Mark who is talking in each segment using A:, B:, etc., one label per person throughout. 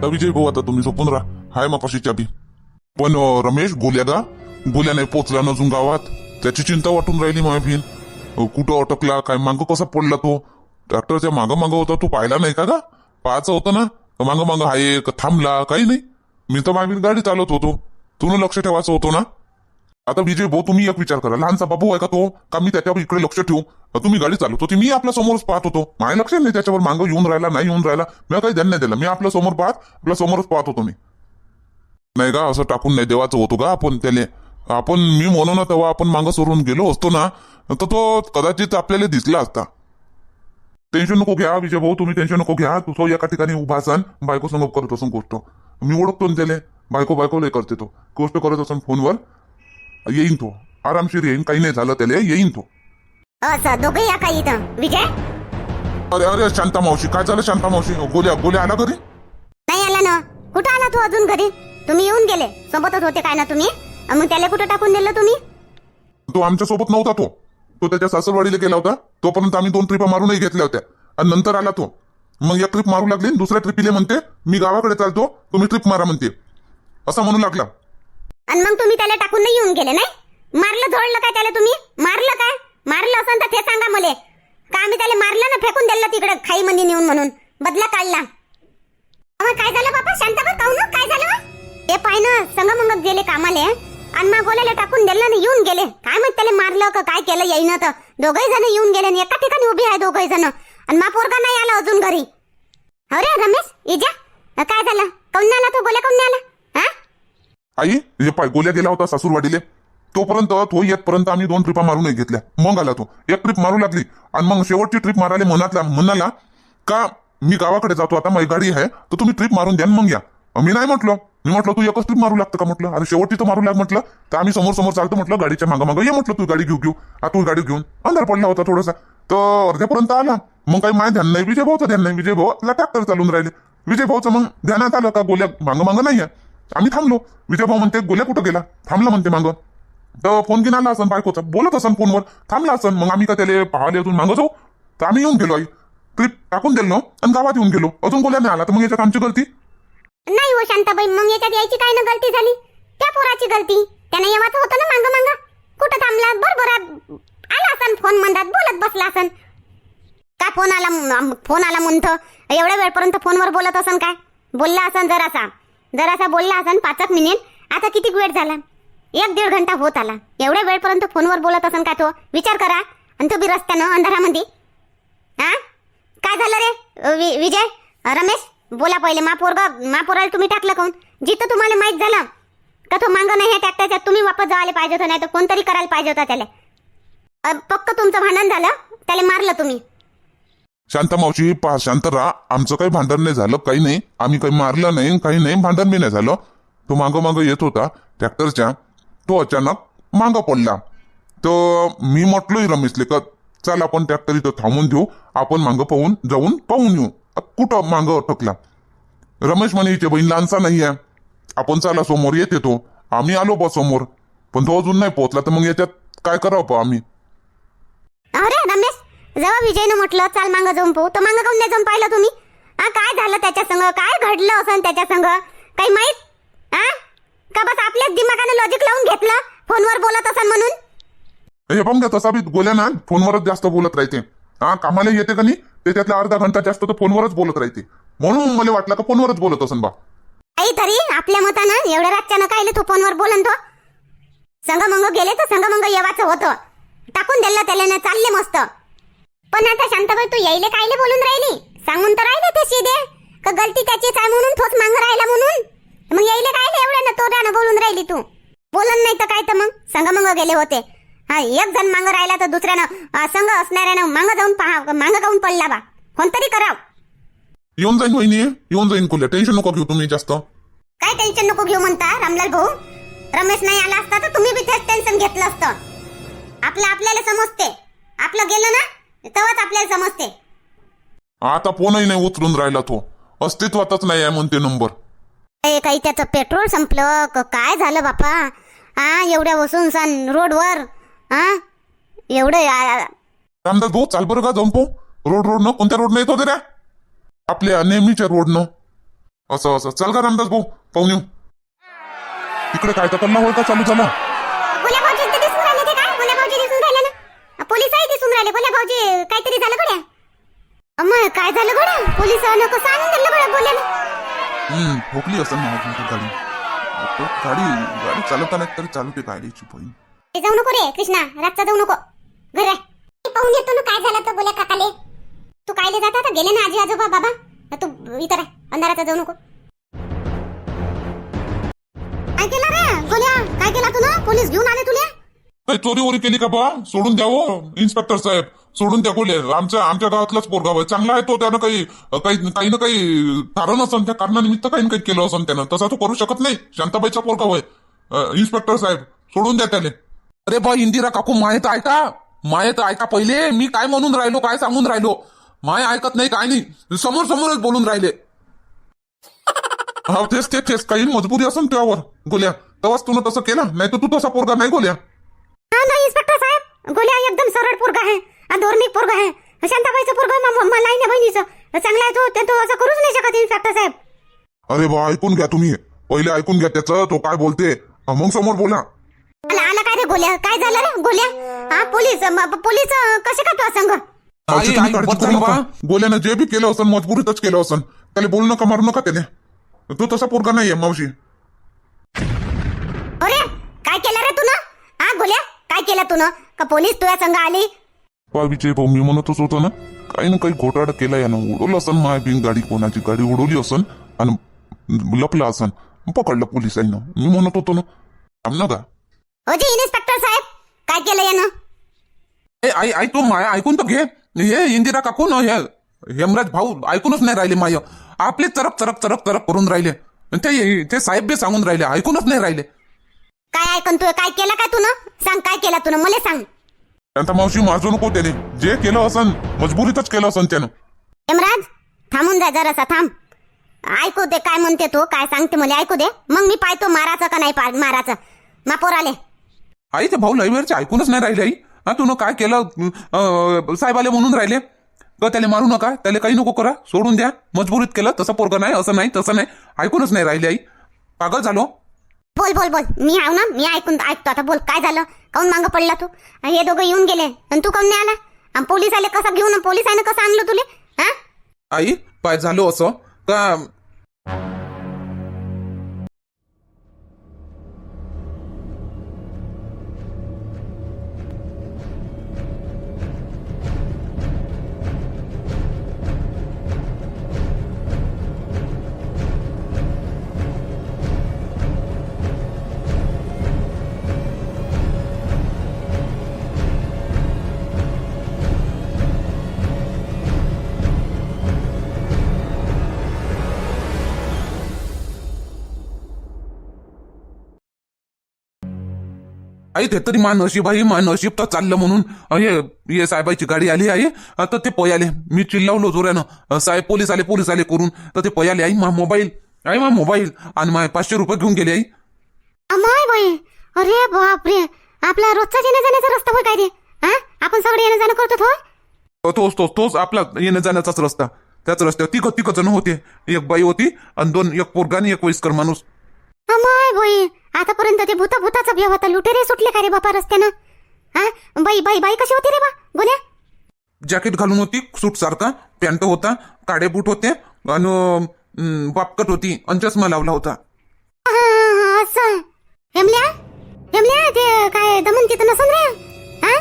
A: आता विजय भाऊ आता तुम्ही झोपून राहा. हाय मापाशी चाबी पण अं, रमेश गोल्या का गोल्या नाही पोचला ना अजून गावात. त्याची चिंता वाटून राहिली माझ्या कुठं अटकला काय मागं कसा पडला तो? ट्रॅक्टरच्या मागं मागं होता तू पाहिला नाही का गा? पाहायचं होतं ना? मागं मागं हाय का थांबला काही नाही. मी तर माझी गाडी चालवत होतो. तू लक्ष ठेवायचं होतं ना? आता विजय भाऊ तुम्ही एक विचार करा. लहानसा बाबू आहे का तो? का मी त्याच्यावर इकडे लक्ष ठेवू? तुम्ही गाडी चालवतो. ती मी आपल्या समोरच पाहत होतो. माझ्या लक्ष नाही त्याच्यावर. मागं येऊन राहिला नाही येऊन राहिला. मी काही ध्यान नाही दिलं. मी आपल्यासमोर पाहत आपल्या समोरच पाहत होतो मी. नाही का? असं टाकून नाही देवाचं होतो का आपण त्याले? आपण मी म्हणू ना तेव्हा आपण मागं सोडून गेलो असतो ना तर तो कदाचित आपल्याला दिसला असता. टेन्शन नको घ्या विजय भाऊ तुम्ही टेन्शन नको घ्या. तू एका ठिकाणी उभा असन बायको संग करत असून गोष्ट. मी ओळखतो ना बायको बायको लय करते तो. गोष्ट करत असून फोनवर. येईन तो. आरामशीर येईन. काही नाही झालं त्याला. येईन तो.
B: असं दोघे या काही इथं. विजय?
A: अरे अरे शांता मावशी. काय झालं शांता मावशी? गोल्या गोल्या आला घरी?
B: नाही आला ना. कुठं आला तू अजून घरी? तुम्ही येऊन गेले. सोबतच होते काय ना तुम्ही? मग त्याला कुठं टाकून दिलं तुम्ही?
A: तो आमच्यासोबत नव्हता तो. तो त्याच्या सासरवाडीला गेला होता. तोपर्यंत आम्ही दोन ट्रिपा मारूनही घेतल्या होत्या. आणि नंतर आला तो. मग एक ट्रिप मारू लागली आणि दुसऱ्या ट्रिपीले म्हणते मी गावाकडे चालतो. तुम्ही ट्रिप मारा म्हणते. असं म्हणू लागला.
B: आणि मग तुम्ही त्याला टाकून नाही येऊन गेले नाही? मारलं झोडलं काय त्याला तुम्ही? मारलं काय? मारलं असं तर ते सांगा मले. का आम्ही त्याला मारलं ना फेकून दिलं तिकडे खाई मध्ये नेऊन म्हणून. बदला काढला. काय झालं बाबा? शांताबा काहून काय झालं? ते पाय ना संग मग गेले कामाले. आणि मग गोल्याला टाकून दिलं ना येऊन गेले. काय म्हणत त्याला मारलं का काय केलं येईन तर. दोघही जण येऊन गेले आणि एका ठिकाणी उभी आहे दोघही जण. आणि मा पोरगा नाही आला अजून घरी. अरे रमेश इजा काय झालं? काऊन आला तो? गोल्या काऊन आला?
A: आई हे पाय गोल्या गेला होता सासूरवाडीले. तोपर्यंत तो येतपर्यंत आम्ही दोन ट्रिपा मारूनही घेतल्या. मग आला तो. एक ट्रिप मारू लागली. आणि मग शेवटची ट्रिप मारायला मनातला म्हणाला का मी गावाकडे जातो आता माझी गाडी आहे तर तुम्ही ट्रिप मारून द्या मग या. मी नाही म्हटलं. मी म्हटलं तू एकच ट्रिप मारू लागतं का? म्हटलं. आणि शेवटची तर मारू लाग म्हटलं. तर आम्ही समोर समोर चालतो म्हटलं गाडीच्या मागं मागं ये म्हटलं तू गाडी घेऊ घेऊ. आता तू गाडी घेऊन. अंधार पडला होता थोडासा. तर अर्ध्यापर्यंत आला. मग काही माय ध्यान नाही विजय भाऊचं ध्यान नाही विजय भाऊ. ट्रॅक्टर चालून राहिले. विजय भाऊचं मग ध्यानात आलं का? गोल्या मागं मागं नाही आहे आम्ही थांबलो. विजय भाऊ म्हणते गोल्या कुठं गेला? थांबला म्हणते मागं. तर फोन घेऊन आला असन बायकोचा. बोलत असन फोनवर थांबला असन. मग आम्ही का त्याला पाहिले अजून मागं जाऊ? तर आम्ही येऊन गेलो आई. ट्रिप टाकून दिलो आणि गावात येऊन गेलो. अजून गोल्या नाही आला. तर मग याच्यात आमची गलती?
B: नाही हो शांताबाई. मग याच्यात यायची काय ना गलती झाली? त्या पोराची गलती. त्याने येवाचं होतं ना मांग मांग? कुठं थांबला? बरोबर आला असन फोन मंदात. बोलत बसला असन. का फोन आला? फोन आला म्हणत एवढ्या वेळपर्यंत फोनवर बोलत असन काय? बोलला असन जरासा. जरासा बोलला असन पाच एक मिनिट आता किती वेळ झाला? एक दीड घंटा होत आला. एवढ्या वेळपर्यंत फोनवर बोलत असन का तो? विचार करा. आणि तो बी रस्त्यानं अंधारामध्ये. हा काय झालं रे? वि- विजय? रमेश? बोला पहिले मा मापोराला तुम्ही टाकलं काऊन जिथं तुम्हाला माहीत झालं का तो मांग नाही आहे ट्रॅक्टरच्या तुम्ही वापस जायला पाहिजे होतं नाही तर कोणतरी करायला पाहिजे होता त्याला. पक्क तुमचं भांडण झालं त्याला मारलं तुम्ही.
A: शांता मावशी पहा शांत राहा. आमचं काही भांडण नाही झालं काही नाही. आम्ही काही मारलं नाही काही नाही भांडण बी नाही झालं. तो मागं मागं येत होता ट्रॅक्टरच्या तो अचानक मागं पडला. तर मी म्हटलोय रमेशले का चल आपण ट्रॅक्टर इथं थांबून देऊ आपण मागं पाहून जाऊन पाहून येऊ. कुठं मागं अटकला? रमेश म्हणे इथे बहीण लहानसा नाही आहे आपण चला समोर येते तो आम्ही आलो बा समोर. पण तो अजून नाही पोहोचला तर मग याच्यात काय करावं बा आम्ही?
B: रमेश जेव्हा विजयनं म्हटलं चाल मागं जाऊन पाहू. तर मागं काऊन नाही जाऊन पाहिलं तुम्ही? हा काय झालं त्याच्या संग? काय घडलं असं त्याच्या संग? काही माहीत? हा? का बस आपल्याच दिमागाने लॉजिक लावून घेतलं? फोनवर बोलत असन म्हणून?
A: हे पण तसा बी गोल्या ना फोनवरच जास्त बोलत राहते. हा कामाला येते का नाही? त्याच्यातला अर्धा घंटा जास्त तो फोनवरच बोलत राहते. म्हणून मला वाटलं का फोनवरच बोलत असन बा.
B: आई तरी आपल्या मतानं एवढ्या रातच्यानं कायले तू फोनवर बोलन तो? संग मंग गेले तर संग मंग येवाचं होतं. टाकून दिलं त्याला ना चालले मस्त. पण आता शांताबाई तू यायले कायले बोलून राहिली? सांगून तर राहिले ते शिदे का गलती त्याचीच आहे म्हणून तोच मांग राहिला म्हणून? मग यायले कायले एवढ्या ना तोऱ्यानं बोलून राहिली तू? बोलन नाही तर काय तर मग? संग मंग गेले होते. हा एक जण मांग राहिला तर दुसऱ्यानं संग असणाऱ्यानं मांग जाऊन पहा मांग जाऊन पडला बा. कोणतरी कराव.
A: येऊन जाईन वहिनी येऊन जाईन कोल्या टेन्शन नको घेऊ तुम्ही जास्त.
B: काय टेन्शन नको घेऊ म्हणता रामलाल भाऊ? रमेश नाही आला असता तर तुम्ही बी तेच टेन्शन घेतलं असतं. आपलं आपल्याला समजते. आपलं गेलं ना? तेव्हाच आपल्याला समजते.
A: आता फोनही नाही उचलून राहिला तो. अस्तित्वातच नाही आहे म्हणते नंबर.
B: ए, काही त्याचं पेट्रोल संपलं क- काय झालं बापा? हा एवढ्या वसून सन रोडवर. हा एवढं आ-
A: रामदास भाऊ चाल बरं का पाहू रोड रोड न कोणत्या रोड येत होते रे आपल्या नेहमीच्या रोडनं. असं असं. चल का रामदास भाऊ पाहून येऊ. तिकडे काय तर कल्ला होय का? चालू झाला
B: गोल्या भाऊजी इथं दिसून राहिले ते काय गोल्या भाऊजी दिसून राहिले ना पोलिसही दिसून राहिले. गोल्या भाऊजी काहीतरी झालं गड्या मग काय झालं गड्या पोलिसानं कसं आणून दिलं गड्या
A: हम्म ठोकली असं ना अजून ती गाडी गाडी गाडी चालवताना तरी चालवते गाडीची पहिली
B: ते जाऊ नको रे कृष्णा रातचा जाऊ नको. घर आहे. मी पाहून येतो ना काय झालं तर गोल्या काकाले. तू कायले जाता तर गेले ना आजी आजोबा बाबा? तू इथं राह अंधाराचा जाऊ नको. काय केलं रे? गोल्या काय केला तू ना पोलीस घेऊन आले तुला?
A: काही चोरी वोरी केली का बा सोडून द्यावं इन्स्पेक्टर हो, साहेब. सोडून द्या बोले. आमच्या आमच्या गावातलाच पोरगा आहे चांगला आहे तो त्यानं काही काही काही ना काही कारण असन त्या कारणानिमित्त काही ना काही केलं असन त्यानं. तसा तो करू शकत नाही. शांताबाईचा पोरगा होय. अं, इन्स्पेक्टर साहेब सोडून द्या त्याले.
C: अरे बा इंदिरा काकू मायत ऐका. मायत ऐका पहिले. मी काय म्हणून राहिलो काय सांगून राहिलो? माय ऐकत नाही काय नाही. समोर समोरच बोलून राहिले.
A: हा तेच तेच तेच. काही मजबुरी असन त्यावर गोल्या तेव्हाच तुला तसं केलं. नाही तर तू तसा पोरगा नाही गोल्या.
B: हा ना इन्स्पेक्टर साहेब. गोल्या एकदम सरळ पोरगा आहे. हा धोरणिक पोरगा आहे. शांताबाईचं पोरगा मला बहिणीचं. चांगला आहे तो ते तो असं करूच नाही शकत इन्स्पेक्टर साहेब.
A: अरे बा ऐकून घ्या तुम्ही. पहिले ऐकून घ्या त्याचं तो काय बोलते. मग समोर बोला.
B: आला आला काय रे गोल्या? काय झालं रे गोल्या? हा पोलीस पोलीस कसे का तुझा संघ.
A: गोल्यानं जे बी केलं असन मजबुरीतच केलं असन. त्याला बोलू नका मारू नका त्याने. तो तसा पोरगा नाहीये मावशी.
B: अरे काय केलं रे तू ना हा गोल्या? काय केलं तू ना का पोलीस तुझ्या संघ आली?
A: पा विजय भाऊ मी म्हणतच होतो ना काही ना काही घोटाळा केला यानं उडवलं असन माय बिन गाडी कोणाची गाडी उडवली असन आणि लपला असन. पकडलं पोलिसांना. मी म्हणत होतो ना थांब ना का
B: हो जी इन्स्पेक्टर साहेब काय केलं यानं?
C: ए आई आई तू माय ऐकून तर घे. हे इंदिरा काकू न हे हेमराज भाऊ ऐकूनच नाही राहिले माय. आपले चरक चरक चरक चरक करून राहिले. ते ते साहेब बी सांगून राहिले ऐकूनच नाही राहिले.
B: काय ऐकून तू काय केलं काय तू ना सांग काय केलं तू ना मला सांग.
A: त्यांचा मावशी माजू नको त्याने. जे केलं असन मजबुरीतच केलं असन त्यानं.
B: हेमराज थांबून जा जरासा थांब. ऐकू दे काय म्हणते तू काय सांगते मला ऐकू दे. मग मी पाहतो माराचं का नाही पा- माराचं. मापोर आले
C: आई ते भाऊ लईवेळचे ऐकूनच नाही राहिले आई. हा तू काय केलं? अं, साहेब आले म्हणून राहिले. ग त्याला मारू नका. त्याला काही नको करा. सोडून द्या. मजबुरीत केलं तसं पोरगं नाही असं नाही तसं नाही. ऐकूनच नाही राहिले आई. पागल झालो.
B: बोल बोल बोल. मी आव ना मी ऐकून ऐकतो. आता बोल काय झालं? काऊन मागं पडला तू? हे दोघं येऊन गेले. आणि तू काऊन नाही आला? आणि पोलीस आले कसा घेऊन पोलिसांनी कसं आणलं तुले? हा
C: आई पाय झालो असं. का आई ते तरी मा नशीब आई मा नशीब तर चाललं म्हणून. हे हे साहेबाची गाडी आली आहे. तर ते पयाले. मी चिल्लावलो जोऱ्यानं. साहेब पोलीस आले पोलीस आले करून. तर ते पयाले आई मा मोबाईल. आई मा मोबाईल. आणि मा पाचशे रुपये घेऊन गेले आई.
B: अमाय बाई. अरे बापरे. आपला रोजचा येण्या जाण्याचा रस्ता होय काय रे? हा आपण सगळे येणं जाणं करतो
C: तोच तोच तोच आपला येण्या जाण्याचाच रस्ता. त्याच रस्त्यावर तिघ तिघ जण होते. एक बाई होती आणि दोन एक पोरगा आणि एक वयस्कर माणूस.
B: अमाय बाई आतापर्यंत ते भूता भूताचा व्यव होता लुटेरे सुटले का रे बापा रस्त्यानं? हा बाई बाई बाई कशी होती रे बा गोल्या?
C: जॅकेट घालून होती सूट सारखा पॅन्ट होता काडे बूट होते आणि बापकट होती आणि चष्मा लावला होता.
B: हा, हा, हा, असं. हेमल्या? हेमल्या ते काय दमन तिथं नसन रे? हा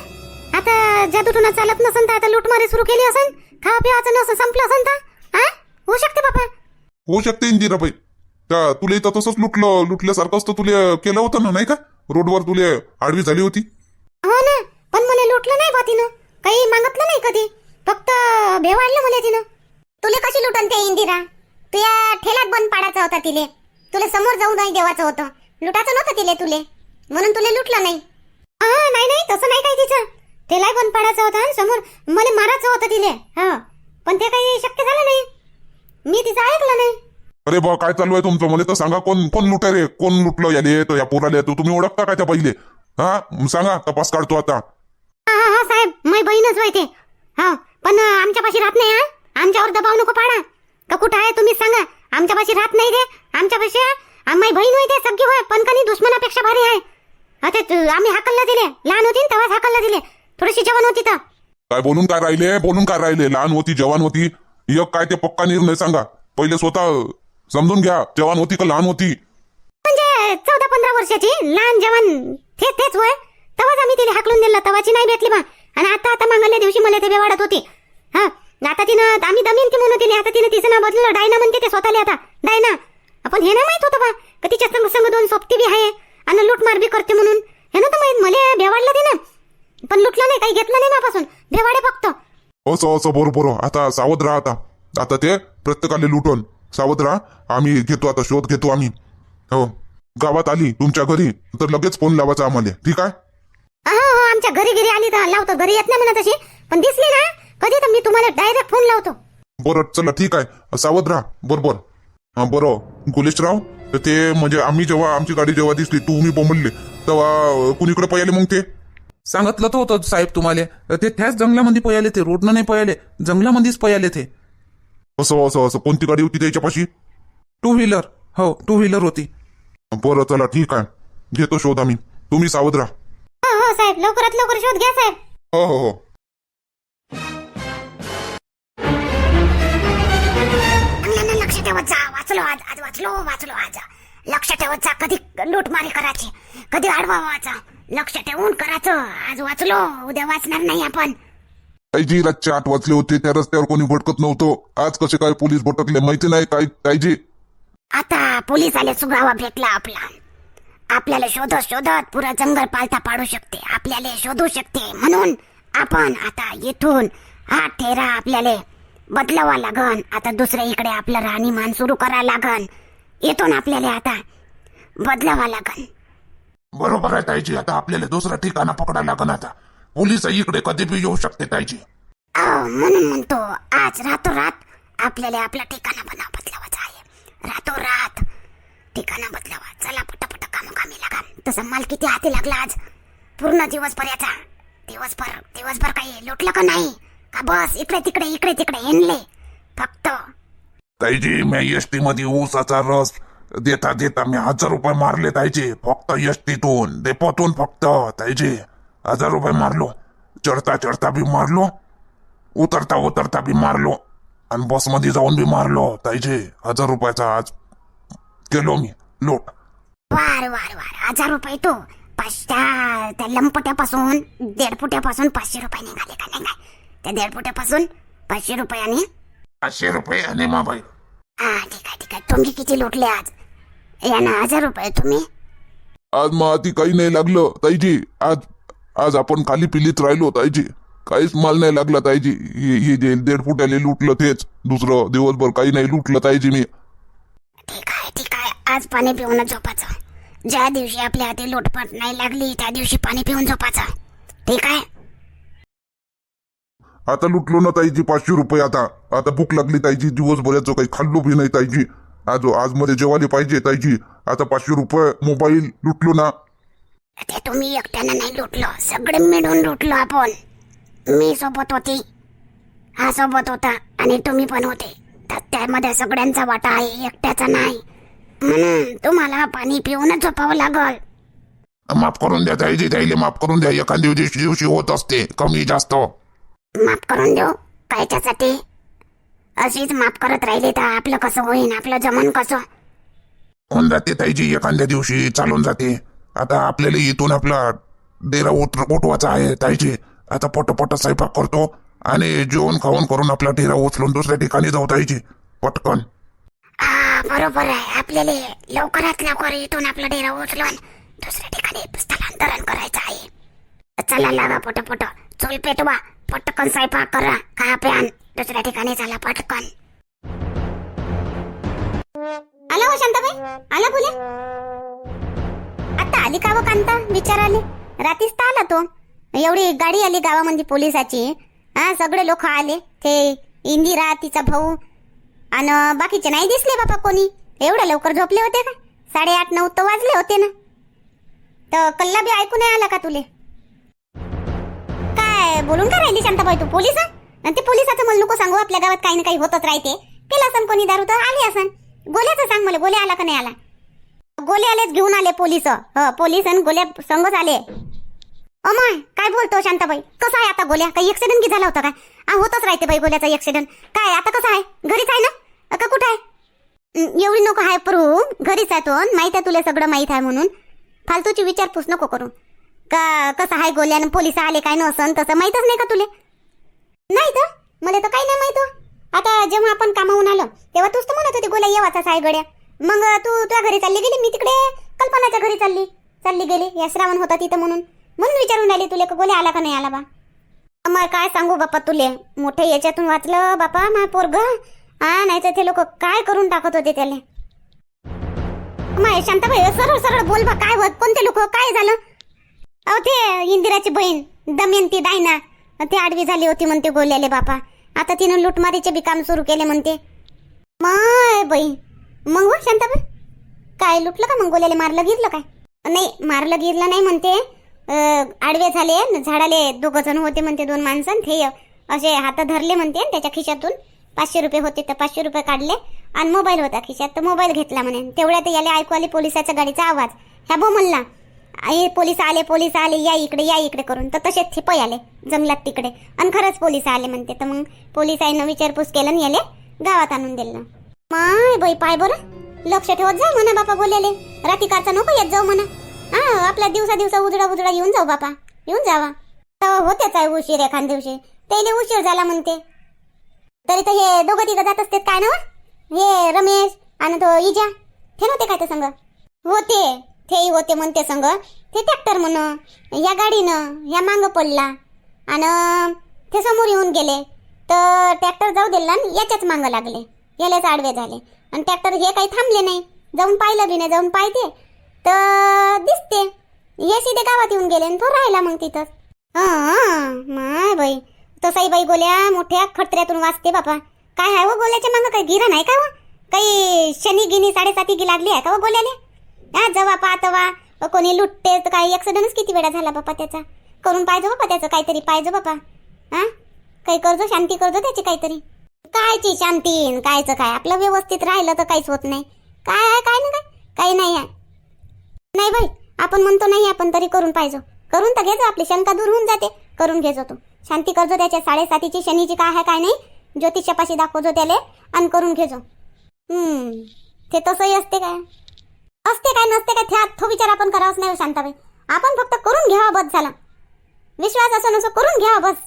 B: आता जादूटून चालत नसन तर आता लूटमारी सुरू केली असन? खावा पिवाचं नसन संपलं असन तर? हा होऊ शकते बापा.
A: होऊ शकते इंदिराबाई. त्या तुला इथं तसंच लुटलं लुटल्यासारखंच तर तुले केलं होतं ना नाही का? रोडवर तुले आडवी झाली होती.
B: हो ना पण मला लुटलं नाही बा तिनं. काही मागितलं नाही कधी. फक्त भेवाडलं मला तिनं. तुले कशी लुटन ते इंदिरा? तुया ठेल्यात ठेलात बंद पाडायचा होता तिले. तुला समोर जाऊ नाही देवाचं होतं. लुटाचं नव्हतं तिले तुले. म्हणून तुले लुटलं नाही. हा नाही नाही तसं नाही काही तिचं. ठेला बंद पाडायचा होता आणि समोर मला मारायचं होतं तिले. हा. पण ते काही शक्य झालं नाही. मी तिचं ऐकलं नाही.
A: अरे बा काय चालू आहे तुमचं? मला तर सांगा कोण कोण लुटाय रे कोण लुटलं याले? तो या पोराले तो तुम्ही ओळखता का त्या पहिले हा? सांगा तपास काढतो आता.
B: हा हा हा साहेब मै बहीणच होय ते. हा पण आमच्या पाशी राहत नाही हा? आमच्यावर दबाव नको पाडा. का कुठं आहे? तुम्ही सांगा. आमच्यापाशी राहत नाही रे आमच्यापाशी आम्ही बहीण होय ते सगळी होय पण कधी दुश्मनापेक्षा भारी आहे. आता तू- आम्ही हाकलला दिले लहान होती ना तेव्हाच हाकलला दिले थोडीशी जेवण होती तर.
A: काय बोलून काय राहिले? बोलून काय राहिले? लहान होती जवान होती. एक काय ते पक्का निर्णय सांगा. पहिले स्वतः समजून घ्या जवान होती का लहान होती?
B: म्हणजे चौदा पंधरा वर्षाची लहान जवान तेच तेच होय तेव्हाच आम्ही तिला हाकलून दिलं तेव्हाची नाही भेटली बा. आणि आता आता मागल्या दिवशी मला ते बेवाडत होती. हा आता तिनं आम्ही दमीन ती म्हणून तिने आता तिने तिचं नाव बदललं डायना म्हणते ते स्वतःला आता डायना. आपण हे नाही माहीत होतं बा का तिच्या संग संग दोन सोबती बी आहे आणि लूटमार बी करते म्हणून. हे नव्हतं माहीत मला बेवाडलं तिनं. पण लुटलं नाही काही घेतलं नाही मापासून. बेवाडे फक्त.
A: असं असं बरोबर. आता सावध राहा आता. आता ते प्रत्येकाला लुटून. सावध राहा आम्ही घेतो आता शोध घेतो आम्ही. हो. गावात आली तुमच्या घरी. तर लगेच फोन लावायचा आम्हाला. ठीक आहे?
B: हो हो आमच्या घरी घरी आली तर लावतो. घरी येत नाही म्हणा तशी पण दिसली ना? कधी तर मी तुम्हाला डायरेक्ट फोन लावतो.
A: बरं चला ठीक आहे. सावध राहा बरोबर हा बरं गुलेशराव तर ते म्हणजे आम्ही जेव्हा आमची गाडी जेव्हा दिसली तुम्ही बोंबलले तेव्हा अं, कुणीकडे पहिले मग ते?
C: सांगितलं तर होतं साहेब तुम्हाला. ते त्याच जंगलामध्ये पयाले ते रोडनं नाही पयाले. जंगलामध्येच पयाले ते.
A: असं असं असं. कोणती गाडी होती त्याच्यापाशी?
C: टू व्हीलर हो टू व्हीलर होती.
A: बरं चला ठीक आहे. घेतो शोध आम्ही. तुम्ही सावध राहा.
B: हो हो साहेब. लवकरात लवकर शोध घ्या साहेब.
A: हो हो हो.
B: लक्ष ठेवत जा. वाचलो आज आज वाचलो वाचलो आज. लक्ष ठेवत जा. कधी लूटमारी करायची कधी आडवा व्हायचा लक्ष ठेवून करायचं. आज वाचलो उद्या वाचणार नाही आपण.
A: ताईजी रातचे आठ वाजले होते. त्या रस्त्यावर कोणी भटकत नव्हतं. आज कसे काय पोलीस भटकले माहिती नाही काय ताईजी
B: आता पोलीस आले सुगावा भेटला आपला. आपल्याला शोधत शोधत पुरं जंगल पालथा पाडू शकते. आपल्याला शोधू शकते. म्हणून आपण आता येथून हा ठेरा आपल्याला बदलावा लागन. आता दुसऱ्या इकडे आपलं राहणीमान सुरू करा लागन. येथून आपल्याला आता बदलावा लागन.
A: बरोबर आहे ताईजी. आता आपल्याला दुसरा ठिकाणा पकडा लागण आता. पोलीस इकडे कधी बी येऊ शकते ताईजी
B: अहो, म्हणून म्हणतो आज रातोरात आपल्याला आपला ठिकाणा बनाव बदलावाचा आहे. रातोरात ठिकाणा बदलावा. चला पटापट काम कामी लागा. तसं माल किती हाती लागला आज. पूर्ण दिवसभर याचा दिवसभर दिवसभर काही लुटलं का नाही? का बस इकडे तिकडे इकडे तिकडे हिंडले? फक्त
A: ताईजी मी एस टी मध्ये ऊसाचा रस. देता देता मी हजार रुपये मारले ताईजी फक्त एस टीतून डेपोतून फक्त ताईजी हजार रुपये मारलो. चढता चढता बी मारलो. उतरता उतरता बी मारलो. आणि बसमध्ये जाऊन बी मारलो. ताईजी हजार रुपयाचा आज केलो मी. लोट.
B: वार वार वार. हजार रुपये तो. पाचशा त्या लंपट्यापासून दीड फुट्यापासून पाचशे रुपये निघाले का नाही? काय त्या दीड फुट्यापासून पाचशे रुपयाने
A: पाचशे रुपये आणि मोबाईल
B: हा ठीक आहे ठीक आहे. तुम्ही किती लुटले आज? यानं हजार रुपये तुम्ही.
A: आज मग आधी काही नाही लागलं. ताईजी आज आज आपण खाली पिलीत राहिलो ताईजी. काहीच माल नाही लागला ताईजी. हे हे जे दीड फुटाले लुटलं तेच. दुसरं दिवसभर काही नाही लुटलं ताईजी मी.
B: ठीक आहे ठीक आहे. आज पाणी पिऊन झोपायचं. ज्या दिवशी आपल्या हाती लोटपाट नाही लागली त्या दिवशी पाणी पिऊन झोपायचं. ठीक आहे?
A: आता लुटलो ना ताईजी पाचशे रुपये आता. आता भूक लागली ताईजी. दिवसभराचं काही खाल्लो बी नाही ताईजी. आज आज मध्ये जेवायला पाहिजे ताईजी. आता पाचशे रुपये मोबाईल लुटलो ना.
B: ते तुम्ही एकट्यानं नाही लुटलो. सगळे मिळून लुटलो आपण. मी सोबत होती. हा सोबत होता आणि तुम्ही पण होते. तर त्यामध्ये सगळ्यांचा वाटा आहे एकट्याचा नाही. म्हणून तुम्हाला पाणी पिऊनच झोपावं लागल.
A: माफ करून द्या ताईजी ताईले माफ करून द्या. एखाद्या दिवशी दिवशी होत असते कमी जास्त.
B: माफ करून देऊ? कायच्यासाठी अशीच माफ करत राहिली तर आपलं कसं होईन? आपलं जमन कसं?
A: होऊन जाते ताईजी एखाद्या दिवशी चालून जाते. आता आपल्याला इथून आपला डेरा उत उठवायचा आहे ताईजी. आता पट पट स्वयंपाक करतो आणि जेवण खाऊन करून आपला डेरा उचलून दुसऱ्या ठिकाणी जाऊ ताईजी. पटकन.
B: हा बरोबर आहे. आपल्याला लवकरात लवकर इथून आपला डेरा उचलून. दुसऱ्या ठिकाणी स्थलांतरण करायचं आहे. चला लागा पोट पोट चूल पेटवा. पटकन स्वयंपाक करा. खा प्यान. दुसऱ्या ठिकाणी चला पटकन. आला हो शांताबाई. आला बोले आता आली का व कांता विचार आले रात्रीच तर आला तो. एवढी गाडी आली गावामध्ये पोलिसाची. हा सगळे लोक आले. ते इंदिरा तिचा भाऊ. आणि बाकीचे नाही दिसले बापा कोणी. एवढ्या लवकर झोपले होते का? साडेआठ नऊ तर वाजले होते ना. तर कल्ला बी ऐकू नाही आला का तुले? काय बोलून का राहिली शांताबाई तू? पोलीस आणि ते पोलिसाचं मला नको सांगू. आपल्या गावात काही ना काही होतच राहते. केलं असन कोणी दारू तर आली असन. गोल्याचं सांग मला. गोल्या आला का नाही आला? गोले आलेच घेऊन आले पोलीस. हो, पोलीस आणि गोल्या संगच आले. अमय काय बोलतो शांताबाई? कसं आहे आता गोल्या? काही ऍक्सिडेंट की झाला होता काय होतच राहते बाई गोल्याचा ऍक्सिडेंट काय आता कसं आहे? घरीच आहे ना? का कुठं आहे? एवढी नको आहे प्रभू घरीच आहे तो माहीत माहीत आहे तुला सगळं माहीत आहे म्हणून. फालतूची विचारपूस नको करू. का कसं आहे गोल्यानं पोलीस आले काय नसन तसं? माहीतच नाही का तुले? नाही तर? मला तर काही नाही माहीत हो. आता जेव्हा आपण कामावून आलो तेव्हा तूच तर म्हणत होती गोल्या येवाचाच आहे गड्या मग तू तुझ्या घरी चालली गेली? मी तिकडे कल्पनाच्या घरी चालली. चालली गेली. या श्रावण होता तिथं म्हणून. म्हणून विचारून राहिली तुले का आला का नाही आला बा? मग काय सांगू बापा तुले? मोठे याच्यातून वाचलं बापा मा पोरग. हा नाही तर ते लोक काय करून टाकत होते त्याला? माय शांताबाई सरळ सरळ बोल बा काय होत? कोणते लोक? काय झालं? अहो ते इंदिराची बहीण दमयंती डायना ते आडवी झाली होती म्हणते गोल्याले बापा. आता तिनं लुटमारीचे बी काम सुरू केले म्हणते. माय बहीण मग हो शांताबाई काय लुटलं का मंगोल्याले? मारलं गिरलं काय? नाही मारलं गिरलं नाही म्हणते. आडवे झाले झाडाले दोघं जण होते म्हणते दोन माणसं. ते असे हात धरले म्हणते त्याच्या खिशातून पाचशे रुपये होते तर पाचशे रुपये काढले. आणि मोबाईल होता खिशात तर मोबाईल घेतला म्हणे. तेवढ्यात याला ऐकू आले पोलिसाच्या गाडीचा आवाज. ह्या बो म्हणला आई पोलीस आले पोलीस आले या इकडे या इकडे करून. तर तसेच ते आले जंगलात तिकडे. आणि खरंच पोलीस आले म्हणते. तर मग पोलिसांना विचारपूस केलं आणि याले गावात आणून दिलं. माय बाई पाय बरं. लक्ष ठेवत जा म्हणा बापा बोलले रातिकारचा नको येत जाऊ म्हणा. हा आपल्या दिवसा दिवसा उजडा उजडा येऊन जाऊ बापा. येऊन जावा. तर होतेच आहे उशीर एखाद दिवशी. त्याला उशीर झाला म्हणते. तरी तर हे दोघं तिघं जात असते काय ना हे रमेश आणि तो इजा. हे नव्हते काय ते संग? होते. तेही होते म्हणते संग. ते ट्रॅक्टर म्हण या गाडीनं या मांग पडला. आणि ते समोर येऊन गेले. तर ट्रॅक्टर जाऊ दिला आणि याच्याच मांग लागले. यालाच आडवे झाले. आणि ट्रॅक्टर हे काही थांबले नाही. जाऊन पाहिलं बी नाही जाऊन पाहिजे तर दिसते. हे सिधे गावात येऊन गेले आणि तो राहिला मग तिथं. हा माय बाई. तसाही बाई गोल्या मोठ्या खटऱ्यातून वाचते बापा. काय आहे हो गोल्याच्या मागं? काही गिरा नाही का हो? काही शनी गिनी साडेसाती गी लागली आहे का हो गोल्याने हा जवा पातवा कोणी लुटते तर काही ऍक्सिडेंटच किती वेळा झाला बापा त्याचा? करून पाहिजे बापा त्याचं काहीतरी पाहिजे बापा. हा? काही करजो शांती करजो त्याची काहीतरी. कायची शांती? कायचं काय? आपलं व्यवस्थित राहिलं तर काहीच होत नाही. काय आहे काय ना काय? काही नाही आहे. नाही बाई आपण म्हणतो नाही आपण तरी करून पाहिजे. करून तर घेजो आपली शंका दूर होऊन जाते. करून घेजो तू. शांती करजो त्याच्या साडेसातीची शनीची काय आहे काय नाही. ज्योतिषपाशी दाखवजो त्याले आणि करून घेजो. हम्म ते तसंही असते काय? असते काय नसते काय? त्या तो विचार आपण करावाच नाही हो, शांताबाई. आपण फक्त करून घ्यावा बस झाला. विश्वास असं नसो करून घ्यावा बस.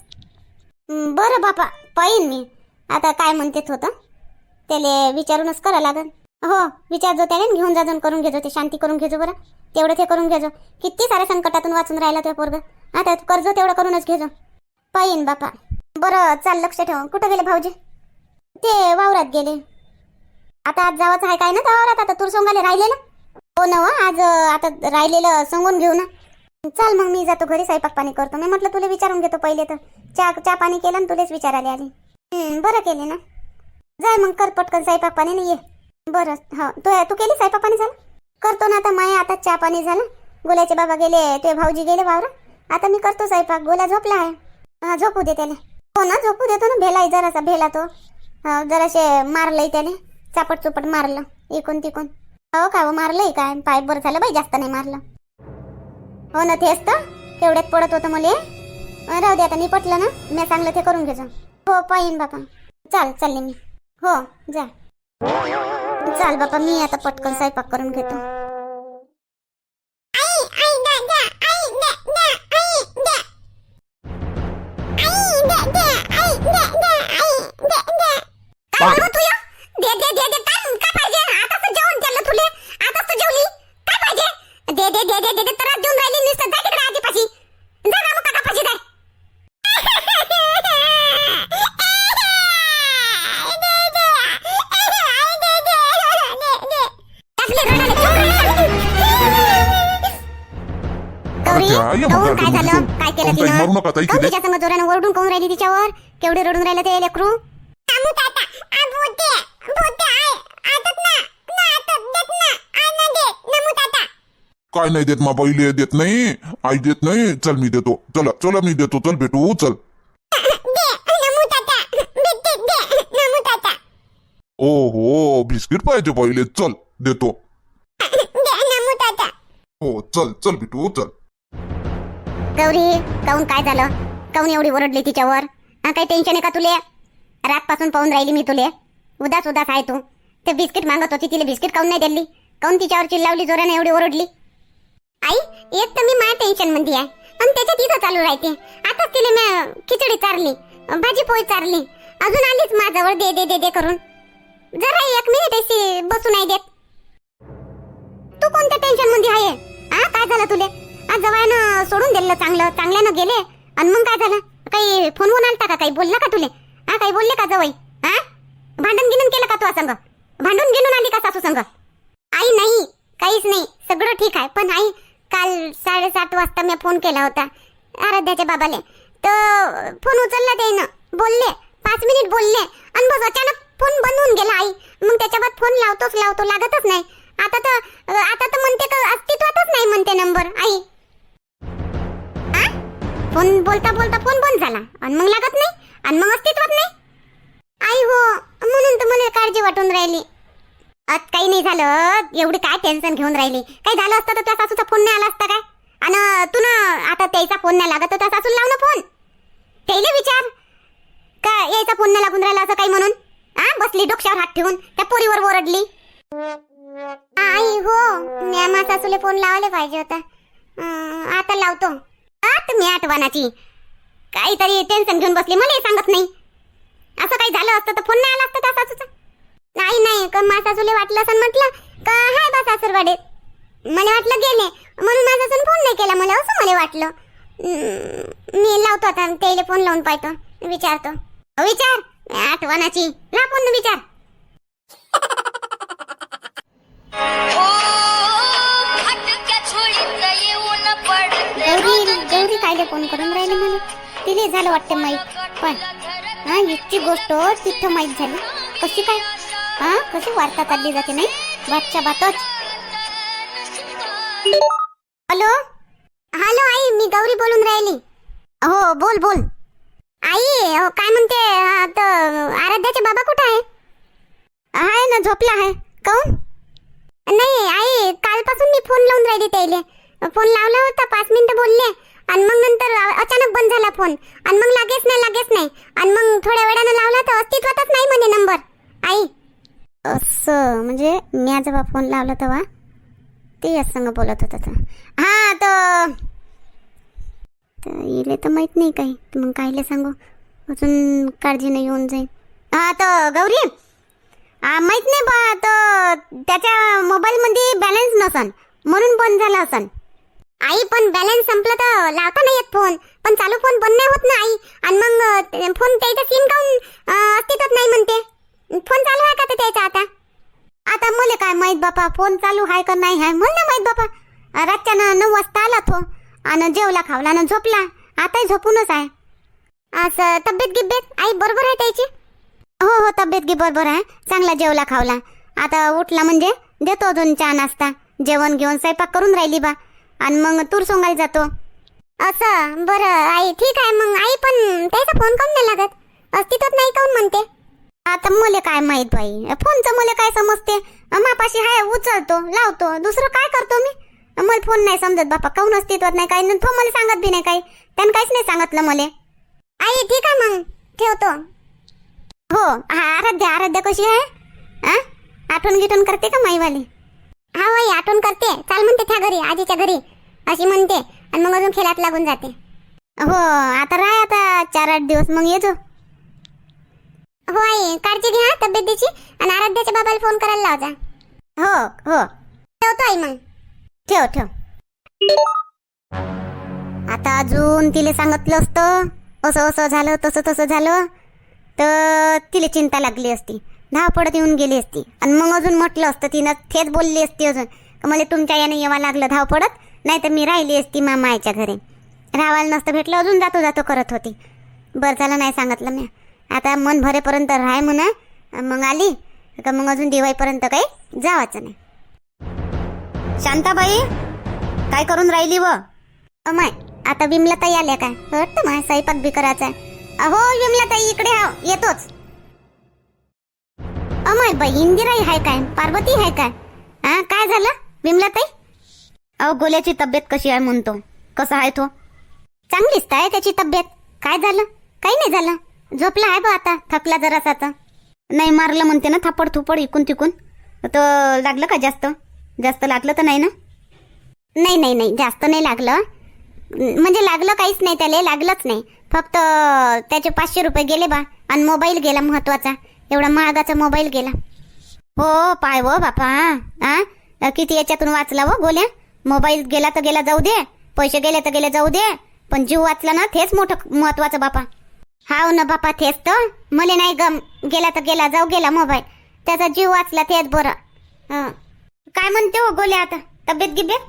B: बरं बापा पाहिन मी. आता काय म्हणतेत होतं? त्याले विचारूनच करा लागन. हो विचार जो त्याने घेऊन जाजून करून घेजो ते शांती करून घेजो बरं. तेवढं ते करून घेजो. किती साऱ्या संकटातून वाचून राहिला तो पोरग. आता कर्ज तेवढं करूनच घेजो. पाहिन बापा. बरं चाल लक्ष ठेव. कुठं गेले भाऊजी? ते वावरात गेले. आता आज जावाचं आहे काय ना त्या वावरात आता तूर सोंगाले राहिलेलं? हो ना हो, आज आता राहिलेलं सांगून घेऊ ना. चाल मग मी जातो घरी स्वयंपाक पाणी करतो. मी म्हटलं तुला विचारून घेतो पहिले तर. चहा चहा पाणी केलं आणि तुलेच विचारायला आली. बरं केले ना. जाय मग कर पटकन स्वयंपाक पाणी नाही ये. बरं हो तू तू केली स्वयंपाक पाणी झालं? करतो ना आता माया आता चहा पाणी झालं. गोल्याचे बाबा गेले ते भाऊजी गेले वावरा. आता मी करतो स्वयंपाक गोल्या झोपला आहे. हा झोपू दे त्याला. हो ना झोपू देतो ना भेलाय जरासा भेला तो. जरासे जराशे मारलंय त्याने. चापट चुपट मारलं इकून तिकून. हो का हो मारलंय काय पाय बरं झालं बाई जास्त नाही मारलं. हो ना तेच तर. केवढ्यात पडत होतं मला. राहू दे आता निपटलं ना. मी चांगलं ते करून घेतो हो पाहिन बापा. चाल चालले मी. हो जा. चाल बापा मी आता पटकन स्वयंपाक करून घेतो. लेकरू
A: काय नाही देत मा बैले देत नाही आई देत नाही. चल मी देतो. चला चला मी देतो. चल भेटू चल. ओ हो बिस्किट पाहिजे पहिले. चल देतो. हो चल चल बिटू चल.
B: गौरी काऊन काय झालं? काऊन एवढी ओरडली तिच्यावर? काही टेन्शन आहे का तुले? रातपासून पाहून राहिली मी तुले. उदास उदास आहे तू. ते बिस्किट मागत होती तिला बिस्किट काऊन नाही दिली? काऊन तिच्यावर चिल्लावली जोराने एवढी ओरडली? आई एक तर मी माझ्या टेन्शनमध्ये आहे. आणि त्याच्यात इथं चालू राहते. आताच तिने मी खिचडी चारली भाजी पोळी चारली. अजून आलीच माझ्यावर दे दे दे दे करून. जरा एक मिनिट अशी बसू नाही देत. तू कोणत्या टेन्शनमध्ये आहे? हा काय झालं तुले? आज जवळनं सोडून दिलं चांगलं चांगल्यानं गेले? आणि मग काय झालं? काही फोन होऊन आलता का? काही बोलला का तुले? हा काही बोलले का जवळ हा? भांडण गिनून केलं का तू संग? भांडून गिनून आली का सासू संग? आई नाही काहीच नाही सगळं ठीक आहे. पण आई काल साडेसात वाजता मी फोन केला होता आराध्याच्या बाबाले. तर फोन उचलला त्यानं बोलले पाच मिनिट बोलले. आणि बस अचानक फोन बंद होऊन गेला आई. मग त्याच्या फोन लावतोच लावतो लागतच नाही. आता तर आता तर म्हणते का अस्तित्वातच नाही म्हणते नंबर आई. आ? फोन बोलता बोलता फोन बंद झाला. आणि मग लागत नाही. आणि मग अस्तित्वात नाही? आई हो म्हणून तर मला काळजी वाटून राहिली. अत काही नाही झालं एवढी काय टेन्शन घेऊन राहिली? काही झालं असतं तर त्या सासूचा फोन नाही आला असता काय? आणि तू ना आता त्याचा फोन नाही लागत तर त्या सासूला लाव ना फोन त्याला विचार. का यायचा फोन नाही लागून राहिला असं काही म्हणून? आ बसली डोक्यावर हात ठेवून त्या पोरीवर ओरडली. आई हो मी मा सासूले फोन लावायला पाहिजे होता. आता लावतो. आत मी आठवणाची. काहीतरी टेन्शन घेऊन बसली. मला सांगत नाही. असं काही झालं असतं तर फोन नाही आला असता त्या सासूचा? नाही नाही. का मा सासूले वाटलं असं म्हटलं का हाय बा सासूरवाडे मला वाटलं गेले. म्हणून माझा अजून फोन नाही केला मला. असं मला वाटलं. मी लावतो आता. त्याला फोन लावून पाहतो. विचारतो. विचार. आठवणाची. ला फोन विचार.
D: ओ भटक्या झोळीत
B: गौरी गौरी कायले फोन करून राहिले मला तिले झालं वाटतं माहीत. पण हा इतकी गोष्ट तिथं माहीत झाली. कशी काय? हा कशी वार्ता चालली जाते नाही? बातच्या बातच. हॅलो? हॅलो आई मी गौरी बोलून राहिली. हो बोल बोल. आई हो काय म्हणते? हा, आराध्याचे बाबा कुठं आहे? आहे ना झोपला आहे. काऊन? नाही आई कालपासून मी फोन लावून राहिली त्याले. फोन लावला होता पाच मिनिटं बोलले. आणि मग नंतर अचानक बंद झाला फोन. आणि मग लागेच नाही लागेच नाही. आणि मग थोड्या वेळानं लावला तर अस्तित्वातच नाही म्हणे नंबर. आई असं म्हणजे मी जेव्हा फोन लावला तेव्हा ते याच संग बोलत होता तर हा तर तर इले तर माहीत नाही काही. मग कायले सांगू? अजून काळजी नाही येऊन जाईल. हा तर गौरी. माहीत माहीत नाही बा तर त्याच्या मोबाईलमध्ये बॅलन्स नसन. म्हणून बंद झाला असन. आई पण बॅलन्स संपलं तर लावता नाही येत फोन पण चालू फोन बंद नाही होत ना आई. आणि मग फोन त्याचं सिम काऊन अस्तित्वात नाही म्हणते. फोन चालू आहे का ते त्याचा आता? आता मुले काय माहीत बापा फोन चालू आहे का नाही आहे म्हण ना माहीत बापा. रातच्या नऊ वाजता आला तो आणि जेवला खावला ना झोपला. आताही झोपूनच आहे. असं तब्येत गिब्येत? आई बरोबर आहे त्याची? हो हो तब्येत गी बरोबर आहे. चांगला जेवला खावला. आता उठला म्हणजे देतो अजून चहा नाश्ता. जेवण घेऊन स्वयंपाक करून राहिली बा. आणि मग तूर सोंगायला जातो. असं? बरं आई ठीक आहे. मग आई पण त्याचा फोन काऊन नाही लागत. अस्तित्वात नाही काऊन म्हणते? आता मुले काय माहीत बाई? फोनचं मुले काय समजते? मापाशी हाय उचलतो लावतो. दुसरं काय करतो मी? मला फोन नाही समजत बापा. काऊन अस्तित्वात नाही काय तो मला सांगत बी नाही काही. त्यानं काहीच नाही सांगितलं मले. आई ठीक आहे मग. ठेवतो. हो हा आराध्या आराध्या कशी आहे? आ? आठवण गिठवण करते का माईवाली? हा बाई आठवण करते. चाल म्हणते त्या घरी आजीच्या घरी. अशी म्हणते आणि मग अजून खेळात लागून जाते. हो आता राह आता चार आठ दिवस मग येतो हो आई काळजी घ्या तब्येतीची आणि आराध्याच्या बाबाला फोन करायला लाव जा. हो हो. ठेवतो आई मग. ठेव ठेव. आता अजून तिला सांगितलं असतं. असं असं झालं तसं तसं झालं. तर तिला चिंता लागली असती. धावपडत येऊन गेली असती. आणि मग अजून म्हटलं असतं तिनं थेच बोलली असती अजून. मला तुमच्या याने येवा लागलं धावपडत नाही तर मी राहिली असती मामा आईच्या घरी. राहायला नसतं भेटलं अजून जातो जातो करत होती. बरं झालं नाही सांगितलं मी. आता मन भरेपर्यंत राहाय म्हणा. मग आली. का मग अजून दिवाळीपर्यंत काही जावाचं नाही. शांताबाई काय करून राहिली व? अमाय आता विमला ताई आल्या काय? वाटतं माय स्वयंपाक बी करायचा आहे. अहो विमला ताई इकडे हा येतोच. अमय बाई इंदिराई आहे काय? पार्वती आहे काय? हा काय झालं? विमला ताई अहो गोल्याची तब्येत कशी आहे म्हणतो. कसा आहे तो? चांगलीच तर आहे त्याची तब्येत. काय झालं? काही नाही झालं. झोपला आहे बा आता थकला जरासा तर नाही मारलं म्हणते ना थापड थुपड इकून तिकून. तर लागलं का जास्त? जास्त लागलं तर नाही ना? नाही नाही नाही जास्त नाही लागलं. म्हणजे लागलं काहीच नाही त्याला लागलंच नाही. फक्त त्याचे पाचशे रुपये गेले बा. आणि मोबाईल गेला महत्त्वाचा. एवढा महागाचा मोबाईल गेला. हो पाय व बापा. हा किती याच्यातून वाचला हो गोल्या? मोबाईल गेला तर गेला जाऊ दे. पैसे गेले तर गेले जाऊ दे. पण जीव वाचला ना तेच मोठं महत्वाचं बापा. हाव ना बापा तेच तर. मले नाही गम. गेला तर गेला जाऊ गेला मोबाईल. त्याचा जीव वाचला तेच बरं. काय म्हणते हो गोल्या आता? तब्येत गिब्येत?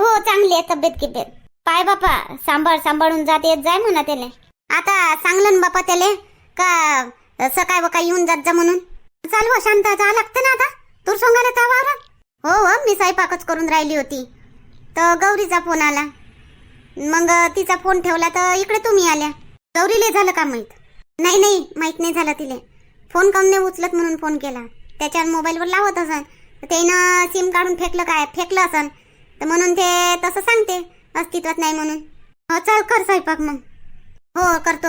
B: हो चांगली आहे तब्येत गिब्येत. पाय बापा सांभाळ सांभाळून जात येत जाय म्हणा त्याला. आता सांगलं ना बापा त्याला का सकाळ वकाळ येऊन जात जा म्हणून. चालू हो, शांत जा लागतं ना आता. तूर सोंगाला तर वावरात हो हो मी स्वयंपाकच करून राहिली होती. तर गौरीचा फोन आला. मग तिचा फोन ठेवला तर इकडे तुम्ही आल्या. गौरीले झालं का माहीत? नाही नाही माहीत नाही झालं तिले. फोन काऊन नाही उचलत म्हणून फोन केला. त्याच्या मोबाईलवर लावत असन. त्यानं सिम काढून फेकलं काय फेकलं असन. तर म्हणून ते तसं सांगते अस्तित्वात नाही म्हणून. हो चल कर स्वयंपाक मग. हो करतो.